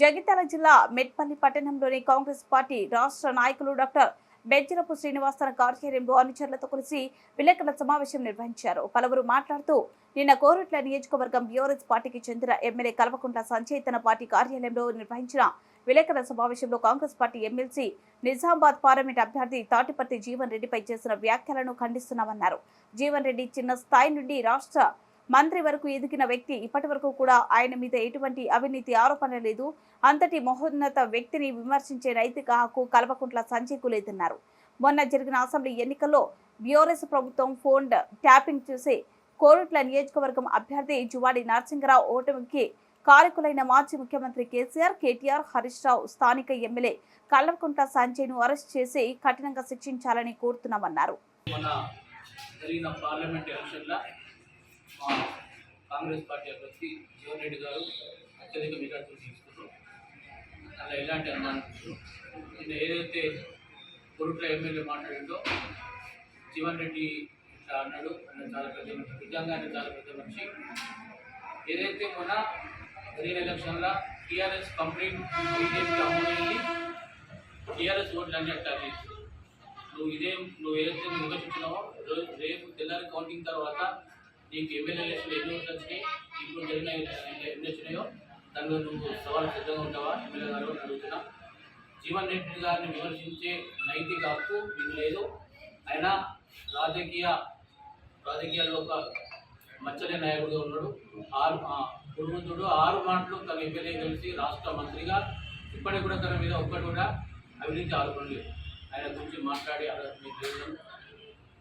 జగిత్యాల జిల్లా మెట్పల్లి పట్టణంలోని కాంగ్రెస్ పార్టీ రాష్ట్ర నాయకులు డాక్టర్ బెజ్జరపు శ్రీనివాస్ తన కార్యాలయంలో అనుచరులతో కలిసి విలేకరుల సమావేశం నిర్వహించారు. పలువురు మాట్లాడుతూ నిన్న కోరుట్ల నియోజకవర్గం బీఆర్ఎస్ పార్టీకి చెందిన ఎమ్మెల్యే కల్వకుంట్ల సంజయ్ తన పార్టీ కార్యాలయంలో నిర్వహించిన విలేకరుల సమావేశంలో Congress party MLC Nizamabad parliament అభ్యర్థి తాటిపర్తి జీవన్ రెడ్డిపై చేసిన వ్యాఖ్యలను ఖండిస్తున్నామన్నారు. జీవన్ రెడ్డి చిన్న స్థాయి నుండి రాష్ట్ర మంత్రి వరకు ఎదిగిన వ్యక్తి ఇప్పటి వరకు కూడా ఆయన మీద ఎటువంటి అవినీతి ఆరోపణ లేదు. అంతటి మహోన్నత వ్యక్తిని విమర్శించే నైతిక హక్కు కల్వకుంట్ల సంజయ్కు లేదన్నారు మొన్న జరిగిన అసెంబ్లీ ఎన్నికల్లో బీఆర్ఎస్ ప్రభుత్వం ఫోన్ ట్యాపింగ్ చూసి కోరుట్ల నియోజకవర్గం అభ్యర్థి జువాడి నరసింహరావు ఓటమికి కారకులైన మాజీ ముఖ్యమంత్రి కేసీఆర్ కేటీఆర్ హరీష్ రావు స్థానిక ఎమ్మెల్యే కల్వకుంట్ల సంజయ్ను అరెస్ట్ చేసి కఠినంగా శిక్షించాలని కోరుతున్నామన్నారు. మా కాంగ్రెస్ పార్టీ అభ్యర్థి జీవన్ రెడ్డి గారు అత్యధిక మెజార్టీ తీసుకున్నారు. అలా ఎలాంటి అనుమానం నిన్న ఏదైతే కొరుట్ల ఎమ్మెల్యే మాట్లాడిందో జీవన్ రెడ్డి ఇట్లా అన్నాడు. అన్న చాలా పెద్ద మనిషి నిజంగా చాలా పెద్ద మనిషి. ఏదైతే మొన్న పదిహేను ఎలక్షన్లో టీఆర్ఎస్ కంప్లీట్ బీజేపీ అమ్ముడైంది టీఆర్ఎస్ ఓట్లు అన్ని అట్లా నువ్వు ఇదే నువ్వు ఏదైతే నువ్వు విమర్శించినావో రేపు తెల్లారి కౌంటింగ్ తర్వాత నీకు ఎమ్మెల్యే ఎలక్షన్ ఎన్ని ఓట్లు వచ్చినాయి ఇప్పుడు జరిగిన ఎన్ని వచ్చినాయో దానిలో నువ్వు సవాల్ సిద్ధంగా ఉంటావా? ఎమ్మెల్యే గారు అడుగుతున్నా. జీవన్ రెడ్డి గారిని విమర్శించే నైతిక హక్కు మీకు లేదు. ఆయన రాజకీయ రాజకీయాల్లో ఒక మచ్చలే నాయకుడుగా ఉన్నాడు. ఆరు ఆ, గురువంతుడు ఆరు మాటలు తన ఎమ్మెల్యే కలిసి రాష్ట్ర మంత్రిగా ఇప్పటికి కూడా తన మీద ఒక్కటి కూడా అభివృద్ధి ఆరోపణలు ఆయన గురించి మాట్లాడి అడగడం మీకు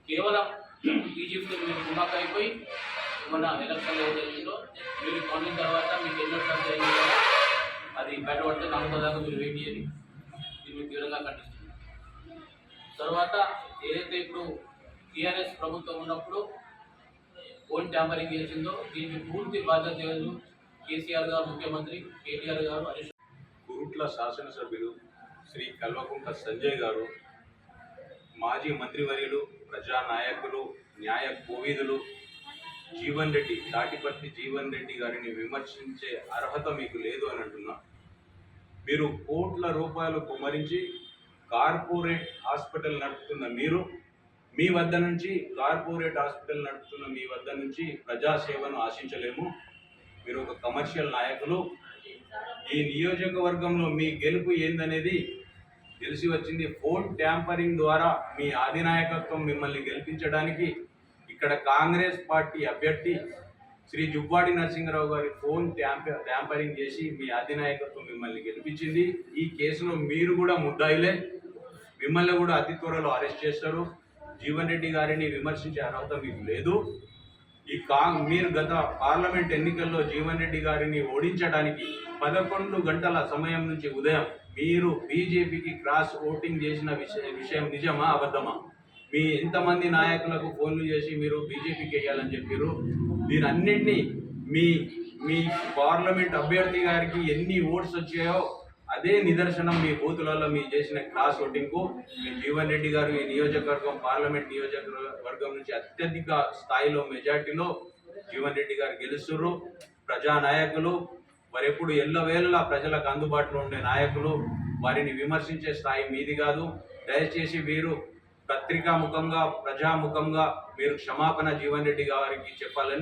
కేవలం బీజేపీతో మీరు కుమాక అయిపోయి మన ఎలక్షన్లో ఏం జరిగిందో మీరు కొనిన తర్వాత మీకు ఎన్నో ఖర్చు కదా అది బయటపడితే నమ్మకం దాకా మీరు వెయిట్ చేయాలి దీన్ని తీవ్రంగా ఖండిస్తున్నాం తర్వాత ఏదైతే ఇప్పుడు టీఆర్ఎస్ ప్రభుత్వం ఉన్నప్పుడు ఫోన్ ట్యాంపరింగ్ చేసిందో దీనికి పూర్తి బాధ్యత లేదు. కేసీఆర్ గారు ముఖ్యమంత్రి కేటీఆర్ గారు హరీష్ కురుట్ల శాసనసభ్యులు శ్రీ కల్వకుంట సంజయ్ గారు మాజీ మంత్రివర్యులు ప్రజానాయకులు న్యాయ కోవిదులు జీవన్ రెడ్డి దాటిపర్తి జీవన్ రెడ్డి గారిని విమర్శించే అర్హత మీకు లేదు అని అంటున్నా. మీరు కోట్ల రూపాయలు కుమరించి కార్పొరేట్ హాస్పిటల్ నడుపుతున్న మీరు మీ వద్ద నుంచి కార్పొరేట్ హాస్పిటల్ నడుపుతున్న మీ వద్ద నుంచి ప్రజాసేవను ఆశించలేము. మీరు ఒక కమర్షియల్ నాయకులు. ఈ నియోజకవర్గంలో మీ గెలుపు ఏందనేది తెలిసి వచ్చింది. ఫోన్ ట్యాంపరింగ్ ద్వారా మీ అధినాయకత్వం మిమ్మల్ని గెలిపించడానికి ఇక్కడ కాంగ్రెస్ పార్టీ అభ్యర్థి శ్రీ జుబ్బాడి నరసింహరావు గారి ఫోన్ ట్యాంప ట్యాంపరింగ్ చేసి మీ అధినాయకత్వం మిమ్మల్ని గెలిపించింది. ఈ కేసులో మీరు కూడా ముద్దాయిలే. మిమ్మల్ని కూడా అతి త్వరలో అరెస్ట్ చేస్తారు. జీవన్ రెడ్డి గారిని విమర్శించే అర్హత మీకు లేదు. ఈ కా మీరు గత పార్లమెంట్ ఎన్నికల్లో జీవన్ రెడ్డి గారిని ఓడించడానికి పదకొండు గంటల సమయం నుంచి ఉదయం మీరు బీజేపీకి క్రాస్ ఓటింగ్ చేసిన విషయ విషయం నిజమా అబద్ధమా? మీ ఎంతమంది నాయకులకు ఫోన్లు చేసి మీరు బీజేపీకి వేయాలని చెప్పారు దీనన్నింటినీ మీ మీ పార్లమెంట్ అభ్యర్థి గారికి ఎన్ని ఓట్స్ వచ్చాయో అదే నిదర్శనం మీ బూతులలో మీ చేసిన క్రాస్ ఓటింగ్కు మీ జీవన్ రెడ్డి గారు ఈ నియోజకవర్గం పార్లమెంట్ నియోజకవర్గం నుంచి అత్యధిక స్థాయిలో మెజార్టీలో జీవన్ రెడ్డి గారు గెలుస్తున్నారు ప్రజా నాయకులు వారు ఎప్పుడు ఎల్లవేళలా ప్రజలకు అందుబాటులో ఉండే నాయకులు వారిని విమర్శించే స్థాయి మీది కాదు. దయచేసి వీరు పత్రికా ముఖంగా ప్రజాముఖంగా మీరు క్షమాపణ జీవన్ రెడ్డి గారికి చెప్పాలని